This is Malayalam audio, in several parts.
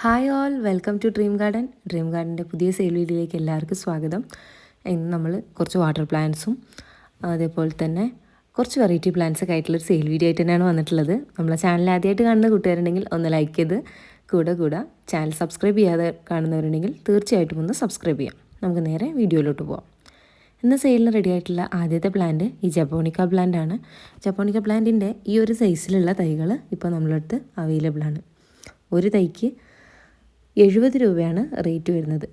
Hi all welcome to dream garden dream ഗാർഡന്റെ പുതിയ സെയിൽ വീഡിയോയിലേക്ക് എല്ലാവർക്കും സ്വാഗതം. ഇന്ന് നമ്മൾ കുറച്ച് വാട്ടർ പ്ലാന്റ്സും അതേപോലെ തന്നെ കുറച്ച് വെറൈറ്റി പ്ലാന്റ്സ് ഒക്കെ ആയിട്ടുള്ളൊരു സെയിൽ വീഡിയോ ആയിട്ട് തന്നെയാണ് വന്നിട്ടുള്ളത്. നമ്മളെ ചാനൽ ആദ്യമായിട്ട് കാണുന്ന കൂട്ടുകാരുണ്ടെങ്കിൽ ഒന്ന് ലൈക്ക് ചെയ്ത് കൂടെ കൂടെ. ചാനൽ സബ്സ്ക്രൈബ് ചെയ്യാതെ കാണുന്നവരുണ്ടെങ്കിൽ തീർച്ചയായിട്ടും ഒന്ന് സബ്സ്ക്രൈബ് ചെയ്യാം. നമുക്ക് നേരെ വീഡിയോയിലോട്ട് പോവാം. ഇന്ന് സെയിലിന് റെഡി ആയിട്ടുള്ള ആദ്യത്തെ പ്ലാന്റ് ഈ ജപ്പോണിക്ക പ്ലാന്റ് ആണ്. ജപ്പോണിക്ക പ്ലാന്റിന്റെ ഈ ഒരു സൈസിലുള്ള തൈകൾ ഇപ്പോൾ നമ്മളടുത്ത് അവൈലബിൾ ആണ്. ഒരു തൈക്ക് എഴുപത് രൂപയാണ് റേറ്റ് വരുന്നത്.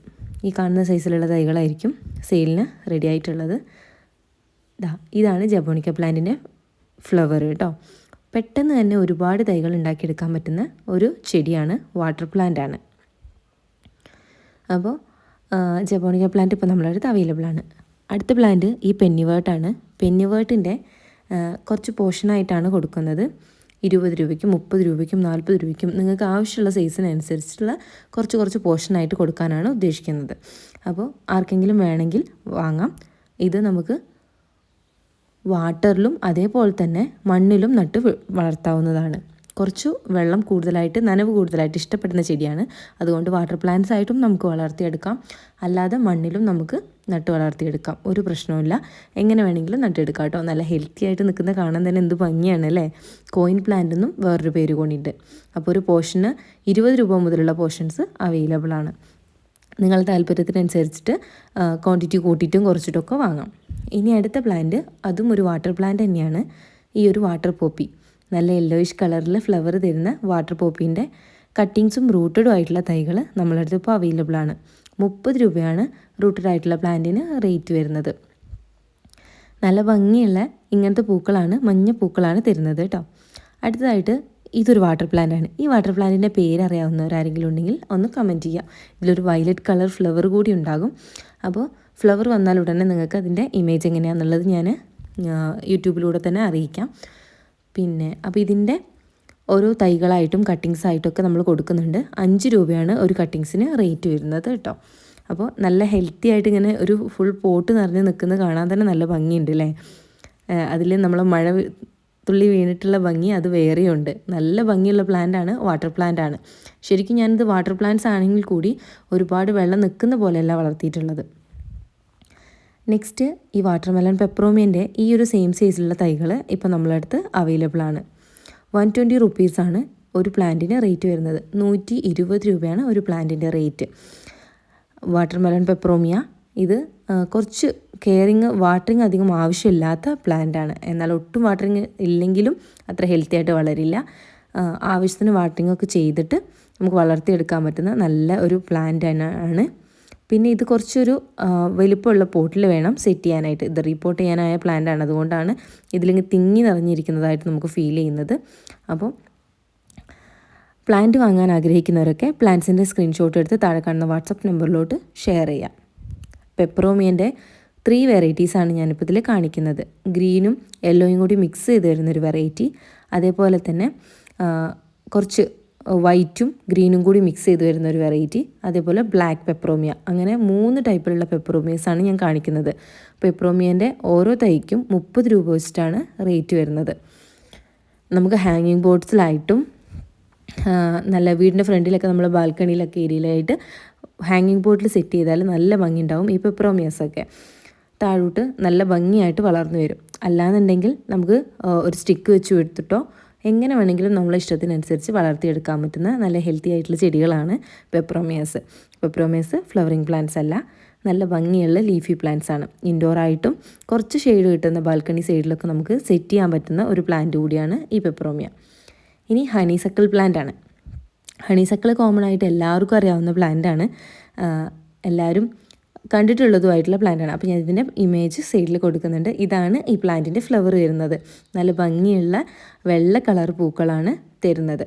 ഈ കാണുന്ന സൈസിലുള്ള തൈകളായിരിക്കും സെയിലിന് റെഡി ആയിട്ടുള്ളത്. ദാ ഇതാണ് ജബോണിക്ക പ്ലാന്റിന്റെ ഫ്ലവർ കേട്ടോ. പെട്ടെന്ന് തന്നെ ഒരുപാട് തൈകൾ ഉണ്ടാക്കിയെടുക്കാൻ പറ്റുന്ന ഒരു ചെടിയാണ് വാട്ടർ പ്ലാന്റ് ആണ്. അപ്പോൾ ജബോണിക്ക പ്ലാന്റ് ഇപ്പോൾ നമ്മളെ അടുത്ത് അവൈലബിൾ ആണ്. അടുത്ത പ്ലാന്റ് ഈ പെന്നിവേർട്ടാണ്. പെന്നിവേർട്ടിന്റെ കുറച്ച് പോർഷനായിട്ടാണ് കൊടുക്കുന്നത്. ഇരുപത് രൂപയ്ക്കും മുപ്പത് രൂപയ്ക്കും നാൽപ്പത് രൂപയ്ക്കും നിങ്ങൾക്ക് ആവശ്യമുള്ള സൈസിനനുസരിച്ചുള്ള കുറച്ച് കുറച്ച് പോർഷനായിട്ട് കൊടുക്കാനാണ് ഉദ്ദേശിക്കുന്നത്. അപ്പോൾ ആർക്കെങ്കിലും വേണമെങ്കിൽ വാങ്ങാം. ഇത് നമുക്ക് വാട്ടറിലും അതേപോലെ തന്നെ മണ്ണിലും നട്ട് വളർത്താവുന്നതാണ്. കുറച്ച് വെള്ളം കൂടുതലായിട്ട് നനവ് കൂടുതലായിട്ട് ഇഷ്ടപ്പെടുന്ന ചെടിയാണ്. അതുകൊണ്ട് വാട്ടർ പ്ലാന്റ്സ് ആയിട്ടും നമുക്ക് വളർത്തിയെടുക്കാം. അല്ലാതെ മണ്ണിലും നമുക്ക് നട്ട് വളർത്തിയെടുക്കാം. ഒരു പ്രശ്നവുമില്ല. എങ്ങനെ വേണമെങ്കിലും നട്ടെടുക്കാം കേട്ടോ. നല്ല ഹെൽത്തി ആയിട്ട് നിൽക്കുന്ന കാണാൻ തന്നെ എന്ത് ഭംഗിയാണ് അല്ലേ? കോയിൻ പ്ലാന്റ് എന്നും വേറൊരു പേര് കൊണ്ടിട്ട് അപ്പോൾ ഒരു പോർഷന് ഇരുപത് രൂപ മുതലുള്ള പോർഷൻസ് അവൈലബിൾ ആണ്. നിങ്ങൾ താല്പര്യത്തിനനുസരിച്ചിട്ട് ക്വാണ്ടിറ്റി കൂട്ടിയിട്ടും കുറച്ചിട്ടൊക്കെ വാങ്ങാം. ഇനി അടുത്ത പ്ലാന്റ് അതും ഒരു വാട്ടർ പ്ലാന്റ് തന്നെയാണ്. ഈ ഒരു വാട്ടർ പോപ്പി നല്ല യെല്ലോയിഷ് കളറിൽ ഫ്ലവർ തരുന്ന വാട്ടർ പോപ്പീന്റെ കട്ടിങ്സും റൂട്ടഡും ആയിട്ടുള്ള തൈകൾ നമ്മളടുത്ത് ഇപ്പോൾ അവൈലബിൾ ആണ്. മുപ്പത് രൂപയാണ് റൂട്ടഡ് ആയിട്ടുള്ള പ്ലാന്റിന് റേറ്റ് വരുന്നത്. നല്ല ഭംഗിയുള്ള ഇങ്ങനത്തെ പൂക്കളാണ് മഞ്ഞ പൂക്കളാണ് തരുന്നത് കേട്ടോ അടുത്തതായിട്ട് ഇതൊരു വാട്ടർ പ്ലാന്റ് ആണ്. ഈ വാട്ടർ പ്ലാന്റിന്റെ പേര് അറിയാവുന്നവരാരെങ്കിലും ഉണ്ടെങ്കിൽ ഒന്ന് കമന്റ് ചെയ്യാം. ഇതിലൊരു വയലറ്റ് കളർ ഫ്ലവർ കൂടി ഉണ്ടാകും. അപ്പോൾ ഫ്ലവർ വന്നാൽ ഉടനെ നിങ്ങൾക്ക് അതിന്റെ ഇമേജ് എങ്ങനെയാണെന്നുള്ളത് ഞാൻ യൂട്യൂബിലൂടെ തന്നെ അറിയിക്കാം. പിന്നെ അപ്പോൾ ഇതിന്റെ ഓരോ തൈകളായിട്ടും കട്ടിങ്സ് ആയിട്ടൊക്കെ നമ്മൾ കൊടുക്കുന്നുണ്ട്. അഞ്ച് രൂപയാണ് ഒരു കട്ടിങ്സിന് റേറ്റ് വരുന്നത് കേട്ടോ. അപ്പോൾ നല്ല ഹെൽത്തി ആയിട്ട് ഇങ്ങനെ ഒരു ഫുൾ പോട്ട് നിറഞ്ഞ് നിൽക്കുന്നത് കാണാൻ തന്നെ നല്ല ഭംഗിയുണ്ട് അല്ലേ? അതിൽ നമ്മൾ മഴ തുള്ളി വീണിട്ടുള്ള ഭംഗി അത് വേറെയുണ്ട്. നല്ല ഭംഗിയുള്ള പ്ലാന്റ് ആണ് വാട്ടർ പ്ലാന്റ് ആണ്. ശരിക്കും ഞാനിത് വാട്ടർ പ്ലാന്റ്സ് ആണെങ്കിൽ കൂടി ഒരുപാട് വെള്ളം നിൽക്കുന്ന പോലെയല്ല വളർത്തിയിട്ടുള്ളത്. നെക്സ്റ്റ് ഈ വാട്ടർ മെലൺ പെപ്രോമിയന്റെ ഈ ഒരു സെയിം സൈസിലുള്ള തൈകൾ ഇപ്പോൾ നമ്മളടുത്ത് അവൈലബിൾ ആണ്. വൺ ട്വന്റി റുപ്പീസാണ് ഒരു പ്ലാന്റിന് റേറ്റ് വരുന്നത്. നൂറ്റി ഇരുപത് രൂപയാണ് ഒരു പ്ലാന്റിന്റെ റേറ്റ്. Water melon peperomia. ഇത് കുറച്ച് കെയറിങ് വാട്ടറിങ് അധികം ആവശ്യമില്ലാത്ത പ്ലാന്റാണ്. എന്നാൽ ഒട്ടും വാട്ടറിങ് ഇല്ലെങ്കിലും അത്ര ഹെൽത്തി ആയിട്ട് വളരില്ല. ആവശ്യത്തിന് വാട്ടറിങ് ഒക്കെ ചെയ്തിട്ട് നമുക്ക് വളർത്തിയെടുക്കാൻ പറ്റുന്ന നല്ല ഒരു പ്ലാന്റ് ആണ് പിന്നെ ഇത് കുറച്ചൊരു വലിപ്പമുള്ള പോട്ടിൽ വേണം സെറ്റ് ചെയ്യാനായിട്ട്. ഇത് റീപ്പോർട്ട് ചെയ്യാനായ പ്ലാന്റ് ആണ്. അതുകൊണ്ടാണ് ഇതിലിങ്ങനെ തിങ്ങി നിറഞ്ഞിരിക്കുന്നതായിട്ട് നമുക്ക് ഫീൽ ചെയ്യുന്നത്. അപ്പോൾ പ്ലാന്റ് വാങ്ങാൻ ആഗ്രഹിക്കുന്നവരൊക്കെ പ്ലാന്റ്സിന്റെ സ്ക്രീൻഷോട്ട് എടുത്ത് താഴെ കാണുന്ന വാട്സപ്പ് നമ്പറിലോട്ട് ഷെയർ ചെയ്യാം. പെപ്രോമിയന്റെ ത്രീ വെറൈറ്റീസാണ് ഞാനിപ്പോൾ ഇതിൽ കാണിക്കുന്നത്. ഗ്രീനും യെല്ലോയും കൂടി മിക്സ് ചെയ്ത് വരുന്നൊരു വെറൈറ്റി അതേപോലെ തന്നെ കുറച്ച് വൈറ്റും ഗ്രീനും കൂടി മിക്സ് ചെയ്ത് വരുന്ന ഒരു വെറൈറ്റി അതേപോലെ ബ്ലാക്ക് പെപ്രോമിയ അങ്ങനെ മൂന്ന് ടൈപ്പിലുള്ള പെപ്രോമിയസാണ് ഞാൻ കാണിക്കുന്നത്. പെപ്രോമിയന്റെ ഓരോ തൈക്കും മുപ്പത് രൂപ വെച്ചിട്ടാണ് റേറ്റ് വരുന്നത്. നമുക്ക് ഹാങ്ങിങ് ബോർഡ്സിലായിട്ടും നല്ല വീടിന്റെ ഫ്രണ്ടിലൊക്കെ നമ്മൾ ബാൽക്കണിയിലൊക്കെ ഏരിയയിലായിട്ട് ഹാങ്ങിങ് ബോർഡിൽ സെറ്റ് ചെയ്താൽ നല്ല ഭംഗി ഉണ്ടാവും ഈ പെപ്രോമിയസൊക്കെ താഴോട്ട് നല്ല ഭംഗിയായിട്ട് വളർന്നു വരും. അല്ലാന്നുണ്ടെങ്കിൽ നമുക്ക് ഒരു സ്റ്റിക്ക് വെച്ച് എടുത്തിട്ടോ എങ്ങനെ വേണമെങ്കിലും നമ്മളെ ഇഷ്ടത്തിനനുസരിച്ച് വളർത്തിയെടുക്കാൻ പറ്റുന്ന നല്ല ഹെൽത്തി ആയിട്ടുള്ള ചെടികളാണ് പെപ്രോമിയസ് പെപ്രോമിയസ് ഫ്ലവറിങ് പ്ലാന്റ്സ് അല്ല നല്ല ഭംഗിയുള്ള ലീഫി പ്ലാന്റ്സ് ആണ്. ഇൻഡോർ ആയിട്ടും കുറച്ച് ഷെയ്ഡ് കിട്ടുന്ന ബാൽക്കണി സൈഡിലൊക്കെ നമുക്ക് സെറ്റ് ചെയ്യാൻ പറ്റുന്ന ഒരു പ്ലാന്റ് കൂടിയാണ് ഈ പെപ്രോമിയ ഇനി ഹണീസക്കിൾ പ്ലാന്റ് ആണ്. ഹണീസക്കിൾ കോമൺ ആയിട്ട് എല്ലാവർക്കും അറിയാവുന്ന പ്ലാന്റ് ആണ്. എല്ലാവരും കണ്ടിട്ടുള്ളതുമായിട്ടുള്ള പ്ലാന്റാണ് അപ്പോൾ ഞാൻ ഇതിന്റെ ഇമേജ് സൈഡിൽ കൊടുക്കുന്നുണ്ട്. ഇതാണ് ഈ പ്ലാന്റിന്റെ ഫ്ലവർ വരുന്നത്. നല്ല ഭംഗിയുള്ള വെള്ള കളർ പൂക്കളാണ് തരുന്നത്.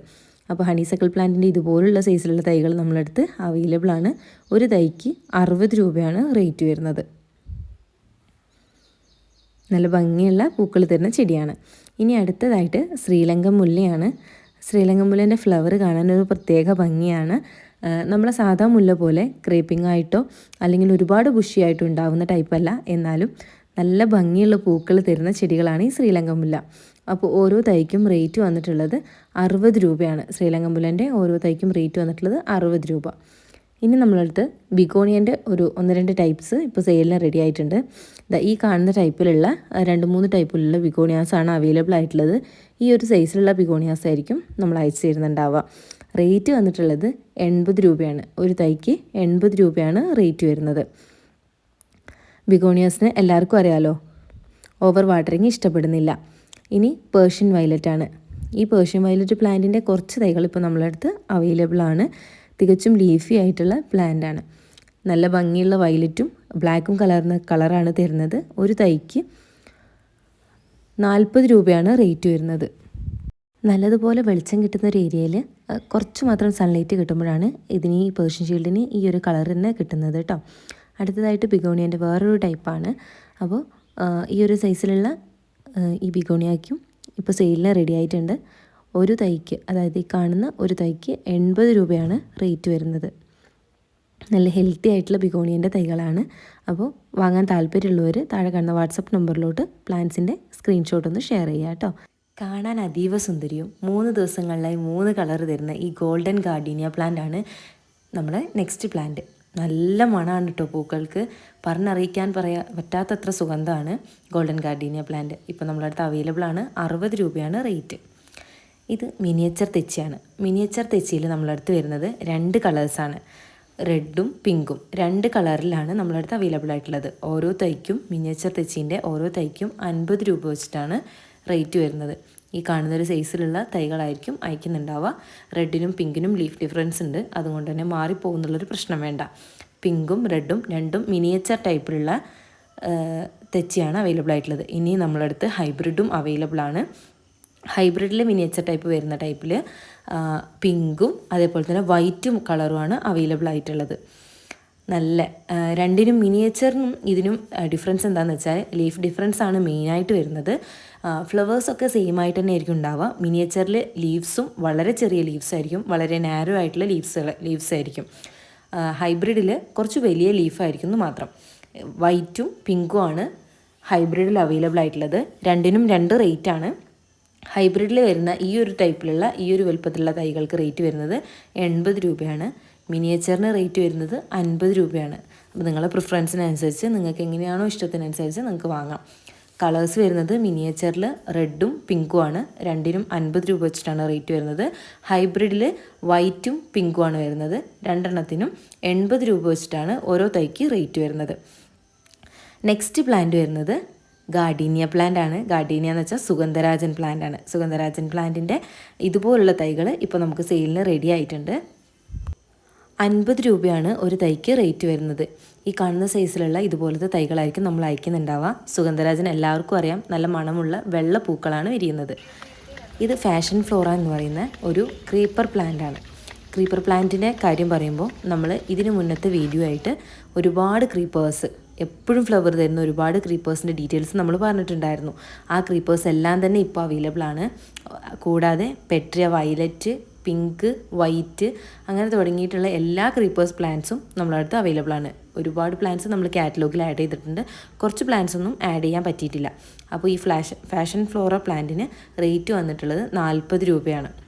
അപ്പോൾ ഹണിസക്കിൾ പ്ലാന്റിന്റെ ഇതുപോലുള്ള സൈസിലുള്ള തൈകൾ നമ്മളടുത്ത് അവൈലബിൾ ആണ്. ഒരു തൈക്ക് അറുപത് രൂപയാണ് റേറ്റ് വരുന്നത്. നല്ല ഭംഗിയുള്ള പൂക്കൾ തരുന്ന ചെടിയാണ്. ഇനി അടുത്തതായിട്ട് ശ്രീലങ്ക മുല്ലയാണ്. ശ്രീലങ്ക മുല്ലേന്റെ ഫ്ലവർ കാണാൻ ഒരു പ്രത്യേക ഭംഗിയാണ്. നമ്മളെ സാധാ മുല്ല പോലെ ക്രേപ്പിംഗ് ആയിട്ടോ അല്ലെങ്കിൽ ഒരുപാട് ബുഷിയായിട്ടോ ഉണ്ടാവുന്ന ടൈപ്പല്ല എന്നാലും നല്ല ഭംഗിയുള്ള പൂക്കൾ തരുന്ന ചെടികളാണ് ഈ ശ്രീലങ്ക മുല്ല. അപ്പോൾ ഓരോ തൈക്കും റേറ്റ് വന്നിട്ടുള്ളത് അറുപത് രൂപയാണ്. ശ്രീലങ്ക മുല്ലന്റെ ഓരോ തൈക്കും റേറ്റ് വന്നിട്ടുള്ളത് അറുപത് രൂപ. ഇനി നമ്മളടുത്ത് ബിഗോണിയന്റെ ഒരു ഒന്ന് രണ്ട് ടൈപ്സ് ഇപ്പോൾ സെയിലിന് റെഡി ആയിട്ടുണ്ട്. ഈ കാണുന്ന ടൈപ്പിലുള്ള രണ്ട് മൂന്ന് ടൈപ്പിലുള്ള ബിഗോണിയാസാണ് അവൈലബിൾ ആയിട്ടുള്ളത്. ഈ ഒരു സൈസിലുള്ള ബിഗോണിയാസ് ആയിരിക്കും നമ്മൾ അയച്ചു തരുന്നുണ്ടാവുക. റേറ്റ് വന്നിട്ടുള്ളത് എൺപത് രൂപയാണ്. ഒരു തൈക്ക് എൺപത് രൂപയാണ് റേറ്റ് വരുന്നത്. ബിഗോണിയാസിന് എല്ലാവർക്കും അറിയാലോ ഓവർ വാട്ടറിങ് ഇഷ്ടപ്പെടുന്നില്ല. ഇനി പേർഷ്യൻ വയലറ്റ് ആണ്. ഈ പേർഷ്യൻ വയലറ്റ് പ്ലാന്റിന്റെ കുറച്ച് തൈകൾ ഇപ്പോൾ നമ്മളടുത്ത് അവൈലബിൾ ആണ്. തികച്ചും ലീഫി ആയിട്ടുള്ള പ്ലാന്റ് ആണ്. നല്ല ഭംഗിയുള്ള വയലറ്റും ബ്ലാക്കും കളർന്ന കളറാണ് തരുന്നത്. ഒരു തൈക്ക് നാൽപ്പത് രൂപയാണ് റേറ്റ് വരുന്നത്. നല്ലതുപോലെ വെളിച്ചം കിട്ടുന്ന ഒരു ഏരിയയിൽ കുറച്ച് മാത്രം സൺലൈറ്റ് കിട്ടുമ്പോഴാണ് ഇതിന് ഈ പേർഷ്യൻ ഷീൽഡിന് ഈ ഒരു കളർ തന്നെ കിട്ടുന്നത് കേട്ടോ. അടുത്തതായിട്ട് ബിഗോണിയന്റെ വേറൊരു ടൈപ്പാണ് അപ്പോൾ ഈ ഒരു സൈസിലുള്ള ഈ ബിഗോണിയാക്കും ഇപ്പോൾ സെയിലിന് റെഡി ആയിട്ടുണ്ട്. ഒരു തൈക്ക് അതായത് ഈ കാണുന്ന ഒരു തൈക്ക് എൺപത് രൂപയാണ് റേറ്റ് വരുന്നത്. നല്ല ഹെൽത്തി ആയിട്ടുള്ള ബിഗോണിയന്റെ തൈകളാണ്. അപ്പോൾ വാങ്ങാൻ താല്പര്യമുള്ളവർ താഴെ കാണുന്ന വാട്സപ്പ് നമ്പറിലോട്ട് പ്ലാന്റ്സിന്റെ സ്ക്രീൻഷോട്ട് ഒന്ന് ഷെയർ ചെയ്യാം കേട്ടോ. കാണാൻ അതീവ സുന്ദരിയും മൂന്ന് ദിവസങ്ങളിലായി മൂന്ന് കളർ തരുന്ന ഈ ഗോൾഡൻ ഗാർഡീനിയ പ്ലാന്റ് ആണ് നമ്മുടെ നെക്സ്റ്റ് പ്ലാന്റ് നല്ല മണമാണ് കേട്ടോ പൂക്കൾക്ക്. പറഞ്ഞറിയിക്കാൻ പറയാ പറ്റാത്തത്ര സുഗന്ധമാണ് ഗോൾഡൻ ഗാർഡീനിയ പ്ലാന്റ് ഇപ്പോൾ അടുത്ത് അവൈലബിൾ ആണ്. അറുപത് രൂപയാണ് റേറ്റ് ഇത് മിനിയേച്ചർ തെച്ചിയാണ്. മിനിയേച്ചർ തെച്ചിയിൽ നമ്മളടുത്ത് വരുന്നത് രണ്ട് കളേഴ്സാണ് റെഡും പിങ്കും രണ്ട് കളറിലാണ് നമ്മളടുത്ത് അവൈലബിൾ ആയിട്ടുള്ളത്. ഓരോ തൈക്കും മിനിയേച്ചർ തെച്ചീന്റെ ഓരോ തൈക്കും അൻപത് രൂപ വെച്ചിട്ടാണ് റേറ്റ് വരുന്നത്. ഈ കാണുന്ന ഒരു സൈസിലുള്ള തൈകളായിരിക്കും അയക്കുന്നുണ്ടാവുക. റെഡിനും പിങ്കിനും ലീഫ് ഡിഫറൻസ് ഉണ്ട്. അതുകൊണ്ട് തന്നെ മാറിപ്പോകുന്നുള്ളൊരു പ്രശ്നം വേണ്ട. പിങ്കും റെഡും രണ്ടും മിനിയേച്ചർ ടൈപ്പിലുള്ള തെച്ചിയാണ് അവൈലബിൾ ആയിട്ടുള്ളത്. ഇനി നമ്മളടുത്ത് ഹൈബ്രിഡും അവൈലബിൾ ആണ്. ഹൈബ്രിഡിൽ മിനിയേച്ചർ ടൈപ്പ് വരുന്ന ടൈപ്പിൽ പിങ്കും അതേപോലെ തന്നെ വൈറ്റും കളറുമാണ് അവൈലബിൾ ആയിട്ടുള്ളത്. നല്ല രണ്ടിനും മിനിയേച്ചറിനും ഇതിനും ഡിഫറൻസ് എന്താണെന്ന് വെച്ചാൽ ലീഫ് ഡിഫറൻസ് ആണ് മെയിനായിട്ട് വരുന്നത്. ഫ്ലവേഴ്സൊക്കെ സെയിം ആയിട്ട് തന്നെ ആയിരിക്കും ഉണ്ടാവുക. മിനിയേച്ചറിൽ ലീവ്സും വളരെ ചെറിയ ലീവ്സ് ആയിരിക്കും. വളരെ നാരോ ആയിട്ടുള്ള ലീവ്സ് ലീവ്സ് ആയിരിക്കും. ഹൈബ്രിഡിൽ കുറച്ച് വലിയ ലീഫായിരിക്കും എന്ന് മാത്രം. വൈറ്റും പിങ്കും ആണ് ഹൈബ്രിഡിൽ അവൈലബിൾ ആയിട്ടുള്ളത്. രണ്ടിനും രണ്ട് റേറ്റ് ആണ്. ഹൈബ്രിഡിൽ വരുന്ന ഈ ഒരു ടൈപ്പിലുള്ള ഈ ഒരു വലുപ്പത്തിലുള്ള തൈകൾക്ക് റേറ്റ് വരുന്നത് എൺപത് രൂപയാണ്. മിനിയേച്ചറിന് റേറ്റ് വരുന്നത് അൻപത് രൂപയാണ്. അപ്പോൾ നിങ്ങളുടെ പ്രിഫറൻസിനനുസരിച്ച് നിങ്ങൾക്ക് എങ്ങനെയാണോ ഇഷ്ടത്തിനനുസരിച്ച് നിങ്ങൾക്ക് വാങ്ങാം. കളേഴ്സ് വരുന്നത് മിനിയേച്ചറിൽ റെഡും പിങ്കും ആണ് രണ്ടിനും അൻപത് രൂപ വെച്ചിട്ടാണ് റേറ്റ് വരുന്നത്. ഹൈബ്രിഡിൽ വൈറ്റും പിങ്കും ആണ് വരുന്നത്. രണ്ടെണ്ണത്തിനും എൺപത് രൂപ വെച്ചിട്ടാണ് ഓരോ തൈക്ക് റേറ്റ് വരുന്നത്. നെക്സ്റ്റ് പ്ലാന്റ് വരുന്നത് ഗാർഡീനിയ പ്ലാന്റ് ആണ്. ഗാർഡീനിയ എന്ന് വെച്ചാൽ സുഗന്ധരാജൻ പ്ലാന്റ് ആണ്. സുഗന്ധരാജൻ പ്ലാന്റിന്റെ ഇതുപോലുള്ള തൈകൾ ഇപ്പോൾ നമുക്ക് സെയിലിന് റെഡി ആയിട്ടുണ്ട്. അൻപത് രൂപയാണ് ഒരു തൈക്ക് റേറ്റ് വരുന്നത്. ഈ കാണുന്ന സൈസിലുള്ള ഇതുപോലത്തെ തൈകളായിരിക്കും നമ്മൾ അയക്കുന്നുണ്ടാവുക. സുഗന്ധരാജൻ എല്ലാവർക്കും അറിയാം. നല്ല മണമുള്ള വെള്ള പൂക്കളാണ് വിരിയുന്നത്. ഇത് ഫാഷൻ ഫ്ലോറ എന്ന് പറയുന്ന ഒരു ക്രീപ്പർ പ്ലാന്റ് ആണ്. ക്രീപ്പർ പ്ലാന്റിന്റെ കാര്യം പറയുമ്പോൾ നമ്മൾ ഇതിന് മുന്നത്തെ വീഡിയോ ആയിട്ട് ഒരുപാട് ക്രീപ്പേഴ്സ് എപ്പോഴും ഫ്ലവർ തരുന്ന ഒരുപാട് ക്രീപ്പേഴ്സിന്റെ ഡീറ്റെയിൽസ് നമ്മൾ പറഞ്ഞിട്ടുണ്ടായിരുന്നു. ആ ക്രീപ്പേഴ്സ് എല്ലാം തന്നെ ഇപ്പോൾ അവൈലബിൾ ആണ്. കൂടാതെ പെട്രിയ വയലറ്റ് പിങ്ക് വൈറ്റ് അങ്ങനെ തുടങ്ങിയിട്ടുള്ള എല്ലാ ക്രീപ്പേഴ്സ് പ്ലാന്റ്സും നമ്മളടുത്ത് അവൈലബിൾ ആണ്. ഒരുപാട് പ്ലാന്റ്സ് നമ്മൾ കാറ്റലോഗിൽ ആഡ് ചെയ്തിട്ടുണ്ട്. കുറച്ച് പ്ലാന്റ്സ് ഒന്നും ആഡ് ചെയ്യാൻ പറ്റിയിട്ടില്ല. അപ്പോൾ ഈ ഫ്ലാഷ് ഫാഷൻ ഫ്ലോറ പ്ലാന്റിന് റേറ്റ് വന്നിട്ടുള്ളത് നാൽപ്പത് രൂപയാണ്.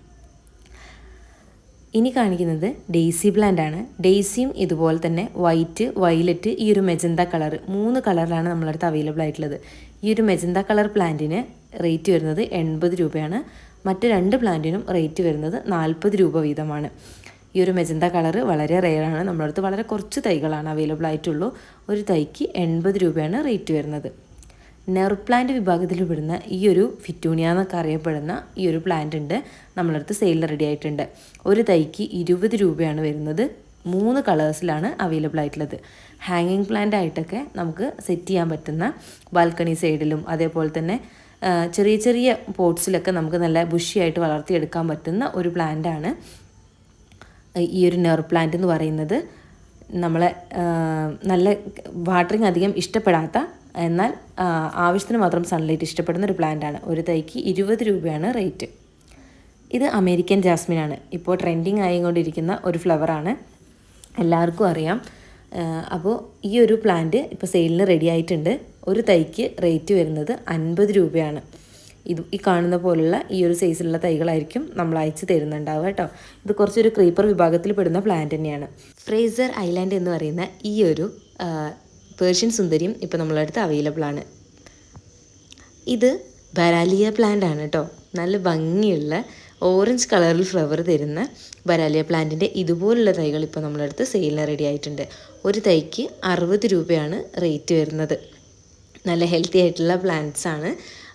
ഇനി കാണിക്കുന്നത് ഡെയ്സി പ്ലാന്റ് ആണ്. ഡെയ്സിയും ഇതുപോലെ തന്നെ വൈറ്റ് വയലറ്റ് ഈ ഒരു മെജന്ത കളർ മൂന്ന് കളറിലാണ് നമ്മളടുത്ത് അവൈലബിൾ ആയിട്ടുള്ളത്. ഈ ഒരു മെജന്ത കളർ പ്ലാന്റിന് റേറ്റ് വരുന്നത് എൺപത് രൂപയാണ്. മറ്റ് രണ്ട് പ്ലാന്റിനും റേറ്റ് വരുന്നത് നാൽപ്പത് രൂപ വീതമാണ്. ഈ ഒരു മെജന്ത കളർ വളരെ റെയറാണ് നമ്മളടുത്ത് വളരെ കുറച്ച് തൈകളാണ് അവൈലബിൾ ആയിട്ടുള്ളൂ. ഒരു തൈക്ക് എൺപത് രൂപയാണ് റേറ്റ് വരുന്നത്. നെർ പ്ലാന്റ് വിഭാഗത്തിൽ പെടുന്ന ഈ ഒരു ഫിറ്റൂണിയ എന്നൊക്കെ അറിയപ്പെടുന്ന ഈ ഒരു പ്ലാന്റ് ഉണ്ട്. നമ്മളടുത്ത് സെയിൽ റെഡി ആയിട്ടുണ്ട്. ഒരു തൈക്ക് ഇരുപത് രൂപയാണ് വരുന്നത്. മൂന്ന് കളേഴ്സിലാണ് അവൈലബിൾ ആയിട്ടുള്ളത്. ഹാങ്ങിങ് പ്ലാന്റ് ആയിട്ടൊക്കെ നമുക്ക് സെറ്റ് ചെയ്യാൻ പറ്റുന്ന ബാൽക്കണി സൈഡിലും അതേപോലെ തന്നെ ചെറിയ ചെറിയ പോട്ട്സിലൊക്കെ നമുക്ക് നല്ല ബുഷിയായിട്ട് വളർത്തിയെടുക്കാൻ പറ്റുന്ന ഒരു പ്ലാന്റാണ് ഈ ഒരു നെർ പ്ലാന്റ് എന്ന് പറയുന്നത്. നമ്മളെ നല്ല വാട്ടറിങ് അധികം ഇഷ്ടപ്പെടാത്ത എന്നാൽ ആവശ്യത്തിന് മാത്രം സൺലൈറ്റ് ഇഷ്ടപ്പെടുന്ന ഒരു പ്ലാന്റാണ് ഒരു തൈക്ക് ഇരുപത് രൂപയാണ് റേറ്റ് ഇത് അമേരിക്കൻ ജാസ്മിൻ ആണ്. ഇപ്പോൾ ട്രെൻഡിങ് ആയിക്കൊണ്ടിരിക്കുന്ന ഒരു ഫ്ലവറാണ് എല്ലാവർക്കും അറിയാം. അപ്പോൾ ഈ ഒരു പ്ലാന്റ് ഇപ്പോൾ സെയിലിന് റെഡി ആയിട്ടുണ്ട്. ഒരു തൈക്ക് റേറ്റ് വരുന്നത് അൻപത് രൂപയാണ്. ഇത് ഈ കാണുന്ന പോലുള്ള ഈ ഒരു സൈസിലുള്ള തൈകളായിരിക്കും നമ്മൾ അയച്ച് തരുന്നുണ്ടാവുക കേട്ടോ. ഇത് കുറച്ചൊരു ക്രീപ്പർ വിഭാഗത്തിൽ പെടുന്ന പ്ലാന്റ് തന്നെയാണ്. ഫ്രേസർ ഐലാൻഡ് എന്ന് പറയുന്ന ഈ ഒരു പേർഷ്യൻ സുന്ദരിയും ഇപ്പോൾ നമ്മളെ അടുത്ത് അവൈലബിൾ ആണ്. ഇത് ബരാലിയ പ്ലാന്റ് ആണ് കേട്ടോ നല്ല ഭംഗിയുള്ള ഓറഞ്ച് കളറിൽ ഫ്ലവർ തരുന്ന ബരാലിയ പ്ലാന്റിന്റെ ഇതുപോലുള്ള തൈകൾ ഇപ്പോൾ നമ്മളടുത്ത് സെയിലിന് റെഡി ആയിട്ടുണ്ട്. ഒരു തൈക്ക് അറുപത് രൂപയാണ് റേറ്റ് വരുന്നത്. നല്ല ഹെൽത്തി ആയിട്ടുള്ള പ്ലാന്റ്സ് ആണ്.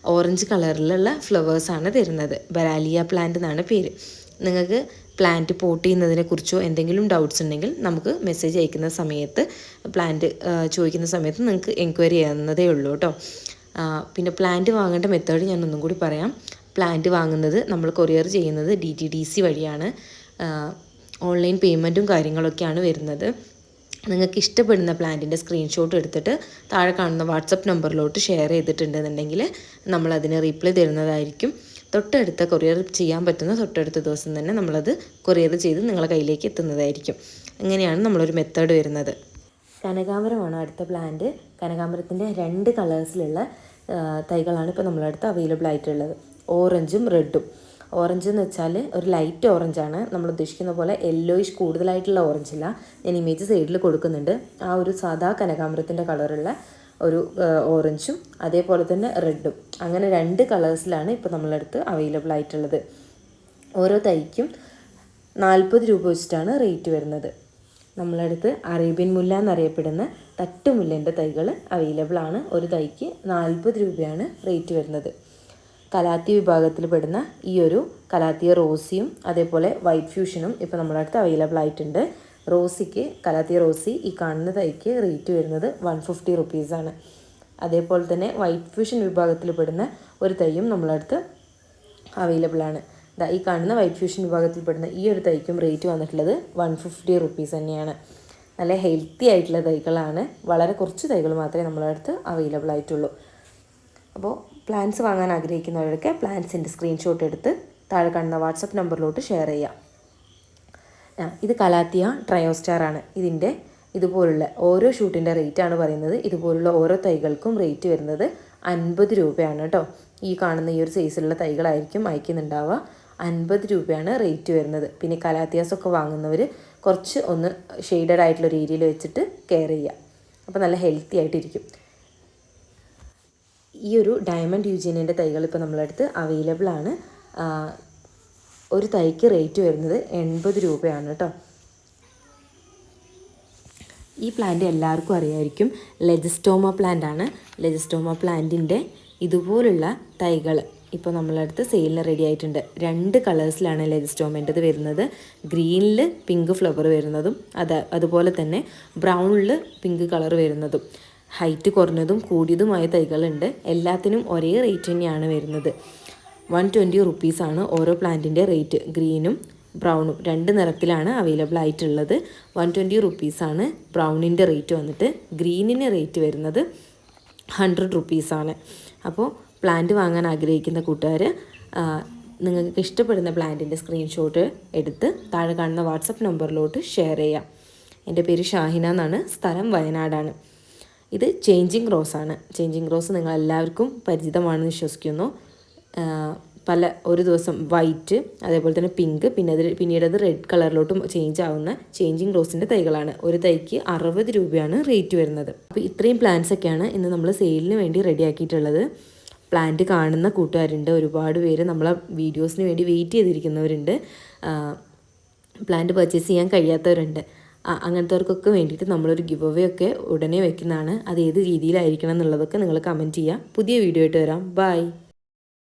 ഓറഞ്ച് കളറിലുള്ള ഫ്ലവേഴ്സാണ് തരുന്നത്. ബരാലിയ പ്ലാന്റ് എന്നാണ് പേര്. നിങ്ങൾക്ക് പ്ലാന്റ് പോട്ട് ചെയ്യുന്നതിനെ കുറിച്ചോ എന്തെങ്കിലും ഡൗട്ട്സ് ഉണ്ടെങ്കിൽ നമുക്ക് മെസ്സേജ് അയക്കുന്ന സമയത്ത് പ്ലാന്റ് ചോദിക്കുന്ന സമയത്ത് നിങ്ങൾക്ക് എൻക്വയറി ചെയ്യാവുന്നതേ ഉള്ളൂ കേട്ടോ. പിന്നെ പ്ലാന്റ് വാങ്ങേണ്ട മെത്തേഡ് ഞാൻ ഒന്നും കൂടി പറയാം. പ്ലാന്റ് വാങ്ങുന്നത് നമ്മൾ കൊറിയർ ചെയ്യുന്നത് ഡി ടി ഡി സി വഴിയാണ്. ഓൺലൈൻ പേയ്മെന്റും കാര്യങ്ങളൊക്കെയാണ് വരുന്നത്. നിങ്ങൾക്ക് ഇഷ്ടപ്പെടുന്ന പ്ലാന്റിന്റെ സ്ക്രീൻഷോട്ട് എടുത്തിട്ട് താഴെ കാണുന്ന വാട്സപ്പ് നമ്പറിലോട്ട് ഷെയർ ചെയ്തിട്ടുണ്ടെന്നുണ്ടെങ്കിൽ നമ്മളതിന് റീപ്ലൈ തരുന്നതായിരിക്കും. തൊട്ടടുത്ത കൊറിയർ ചെയ്യാൻ പറ്റുന്ന തൊട്ടടുത്ത ദിവസം തന്നെ നമ്മളത് കൊറിയർ ചെയ്ത് നിങ്ങളുടെ കയ്യിലേക്ക് എത്തുന്നതായിരിക്കും. അങ്ങനെയാണ് നമ്മളൊരു മെത്തേഡ് വരുന്നത്. കനകാമരമാണ് അടുത്ത പ്ലാന്റ് കനകാമരത്തിന്റെ രണ്ട് കളേഴ്സിലുള്ള തൈകളാണ് ഇപ്പോൾ നമ്മളെ അടുത്ത് അവൈലബിൾ ആയിട്ടുള്ളത്. ഓറഞ്ചും റെഡും ഓറഞ്ച് എന്ന് വെച്ചാൽ ഒരു ലൈറ്റ് ഓറഞ്ചാണ് നമ്മൾ ഉദ്ദേശിക്കുന്ന പോലെ യെല്ലോയിഷ് കൂടുതലായിട്ടുള്ള ഓറഞ്ച് അല്ല ഞാൻ ഇമേജ് സൈഡിൽ കൊടുക്കുന്നുണ്ട്. ആ ഒരു സാധാ കനകാമരത്തിന്റെ കളറുള്ള ഒരു ഓറഞ്ചും അതേപോലെ തന്നെ റെഡും. അങ്ങനെ രണ്ട് കളേഴ്സിലാണ് ഇപ്പോൾ നമ്മളടുത്ത് അവൈലബിൾ ആയിട്ടുള്ളത്. ഓരോ തൈക്കും നാൽപ്പത് രൂപ വെച്ചിട്ടാണ് റേറ്റ് വരുന്നത്. നമ്മളടുത്ത് അറേബ്യൻ മുല്ല എന്നറിയപ്പെടുന്ന തട്ടുമുല്ലേന്റെ തൈകൾ അവൈലബിൾ ആണ്. ഒരു തൈക്ക് നാൽപ്പത് രൂപയാണ് റേറ്റ് വരുന്നത്. കലാത്തി വിഭാഗത്തിൽ പെടുന്ന ഈ ഒരു കലാത്തിയ റോസിയും അതേപോലെ വൈറ്റ് ഫ്യൂഷനും ഇപ്പോൾ നമ്മളടുത്ത് അവൈലബിൾ ആയിട്ടുണ്ട്. റോസിക്ക് കലാത്തി റോസി ഈ കാണുന്ന തൈക്ക് റേറ്റ് വരുന്നത് വൺ ഫിഫ്റ്റി റുപ്പീസാണ് അതേപോലെ തന്നെ വൈറ്റ് ഫ്യൂഷൻ വിഭാഗത്തിൽ പെടുന്ന ഒരു തൈയും നമ്മളടുത്ത് ദാ ഈ കാണുന്ന വൈറ്റ് ഫ്യൂഷൻ വിഭാഗത്തിൽപ്പെടുന്ന ഈ ഒരു തൈക്കും റേറ്റ് വന്നിട്ടുള്ളത് വൺ ഫിഫ്റ്റി റുപ്പീസ് തന്നെയാണ്. നല്ല ഹെൽത്തി ആയിട്ടുള്ള തൈകളാണ്. വളരെ കുറച്ച് തൈകൾ മാത്രമേ നമ്മളെ അടുത്ത് അവൈലബിൾ ആയിട്ടുള്ളൂ. അപ്പോൾ പ്ലാൻസ് വാങ്ങാൻ ആഗ്രഹിക്കുന്നവരൊക്കെ പ്ലാൻസിന്റെ സ്ക്രീൻഷോട്ട് എടുത്ത് താഴെ കാണുന്ന വാട്സപ്പ് നമ്പറിലോട്ട് ഷെയർ ചെയ്യാം. ഇത് കലാത്തിയ ട്രയോസ്റ്റാർ ആണ്. ഇതിന്റെ ഇതുപോലുള്ള ഓരോ ഷൂട്ടിന്റെ റേറ്റ് ആണ് പറയുന്നത്. ഇതുപോലുള്ള ഓരോ തൈകൾക്കും റേറ്റ് വരുന്നത് അൻപത് രൂപയാണ് കേട്ടോ. ഈ കാണുന്ന ഈ ഒരു സൈസിലുള്ള തൈകളായിരിക്കും അയക്കുന്നുണ്ടാവുക. അൻപത് രൂപയാണ് റേറ്റ് വരുന്നത്. പിന്നെ കലാത്തിയാസൊക്കെ വാങ്ങുന്നവർ കുറച്ച് ഒന്ന് ഷെയ്ഡഡ് ആയിട്ടുള്ള ഒരു ഏരിയയിൽ വെച്ചിട്ട് കെയർ ചെയ്യുക. അപ്പോൾ നല്ല ഹെൽത്തി ആയിട്ടിരിക്കും. ഈ ഒരു ഡയമണ്ട് യൂജീനിയന്റെ തൈകൾ ഇപ്പോൾ നമ്മളടുത്ത് അവൈലബിൾ ആണ്. ഒരു തൈക്ക് റേറ്റ് വരുന്നത് എൺപത് രൂപയാണ് കേട്ടോ ഈ പ്ലാന്റ് എല്ലാവർക്കും അറിയായിരിക്കും. ലെജിസ്റ്റോമ പ്ലാന്റ് ആണ്. ലെജിസ്റ്റോമ പ്ലാന്റിന്റെ ഇതുപോലുള്ള തൈകൾ ഇപ്പോൾ നമ്മളടുത്ത് സെയിലിന് റെഡി ആയിട്ടുണ്ട്. രണ്ട് കളേഴ്സിലാണ് ലെജിസ്റ്റോമേന്റെത് വരുന്നത്. ഗ്രീനിൽ പിങ്ക് ഫ്ലവർ വരുന്നതും അത് അതുപോലെ തന്നെ ബ്രൗണിൽ പിങ്ക് കളർ വരുന്നതും. ഹൈറ്റ് കുറഞ്ഞതും കൂടിയതുമായ തൈകളുണ്ട്. എല്ലാത്തിനും ഒരേ റേറ്റ് തന്നെയാണ് വരുന്നത്. വൺ ട്വന്റി റുപ്പീസാണ് ഓരോ പ്ലാന്റിന്റെ റേറ്റ് ഗ്രീനും ബ്രൗണും രണ്ട് നിറത്തിലാണ് അവൈലബിൾ ആയിട്ടുള്ളത്. വൺ ട്വന്റി റുപ്പീസാണ് ബ്രൗണിന്റെ റേറ്റ് വന്നിട്ട്. ഗ്രീനിന് റേറ്റ് വരുന്നത് ഹൺഡ്രഡ് റുപ്പീസാണ് അപ്പോൾ പ്ലാന്റ് വാങ്ങാൻ ആഗ്രഹിക്കുന്ന കൂട്ടുകാർ നിങ്ങൾക്ക് ഇഷ്ടപ്പെടുന്ന പ്ലാന്റിന്റെ സ്ക്രീൻഷോട്ട് എടുത്ത് താഴെ കാണുന്ന വാട്സപ്പ് നമ്പറിലോട്ട് ഷെയർ ചെയ്യാം. എന്റെ പേര് ഷാഹിന എന്നാണ്. സ്ഥലം വയനാടാണ്. ഇത് ചേഞ്ചിങ് റോസാണ് ചേഞ്ചിങ് റോസ് നിങ്ങളെല്ലാവർക്കും പരിചിതമാണെന്ന് വിശ്വസിക്കുന്നു. പല ഒരു ദിവസം വൈറ്റ് അതേപോലെ തന്നെ പിങ്ക് പിന്നെ അത് പിന്നീട് അത് റെഡ് കളറിലോട്ടും ചേഞ്ച് ആവുന്ന ചേഞ്ചിങ് റോസിന്റെ തൈകളാണ്. ഒരു തൈക്ക് അറുപത് രൂപയാണ് റേറ്റ് വരുന്നത്. അപ്പോൾ ഇത്രയും പ്ലാന്റ്സ് ഒക്കെയാണ് ഇന്ന് നമ്മൾ സെയിലിന് വേണ്ടി റെഡിയാക്കിയിട്ടുള്ളത് പ്ലാന്റ് കാണുന്ന കൂട്ടുകാരുണ്ട് ഒരുപാട് പേര് നമ്മളെ വീഡിയോസിന് വേണ്ടി വെയിറ്റ് ചെയ്തിരിക്കുന്നവരുണ്ട്. പ്ലാന്റ് പർച്ചേസ് ചെയ്യാൻ കഴിയാത്തവരുണ്ട്. അങ്ങനത്തെവർക്കൊക്കെ വേണ്ടിയിട്ട് നമ്മളൊരു ഗിവ് അവേ ഒക്കെ ഉടനെ വെക്കുന്നതാണ്. അത് ഏത് രീതിയിലായിരിക്കണം എന്നുള്ളതൊക്കെ നിങ്ങൾ കമന്റ് ചെയ്യുക പുതിയ വീഡിയോ ആയിട്ട് വരാം. ബൈ